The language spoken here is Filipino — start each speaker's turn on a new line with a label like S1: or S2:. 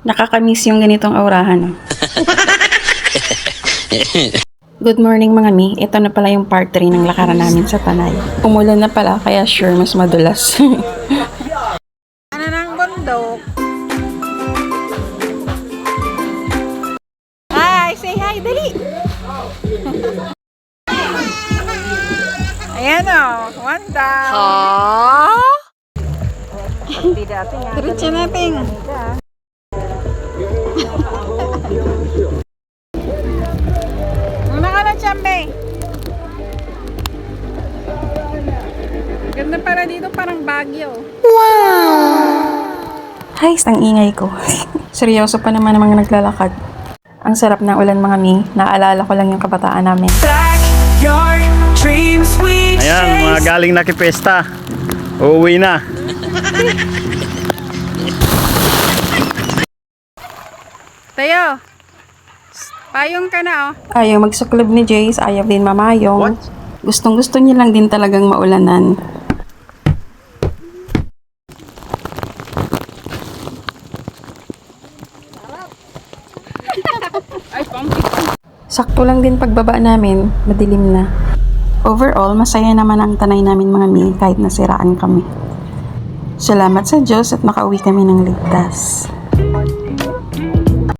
S1: Nakakamiss yung ganitong aurahan. oh. Good morning mga mi. Ito na pala yung part 3 ng lakaran namin sa Tanay. Umulan na pala, kaya sure mas madulas.
S2: Ano ng bundok? Hi! Say hi! Dali! Ayan o! One down! Aww! Diretso natin! Una ka na, Chambe! Ganda para dito, parang Baguio.
S1: Hay, ang ingay ko. Seryoso pa naman ang mga naglalakad. Ang sarap ng ulan mga mi. Naalala ko lang yung kabataan namin.
S3: Ayan, mga galing na kipesta. Uuwi na.
S2: Tayo! Payong ka na, oh.
S1: Ayaw magsuklob ni Jace, ayaw din mamayong. Gustong gusto niya lang din talagang maulanan. Sakto lang din pagbaba namin, madilim na. Overall, masaya naman ang tanay namin mga mi kahit nasiraan kami. Salamat sa Diyos at nakauwi kami ng ligtas.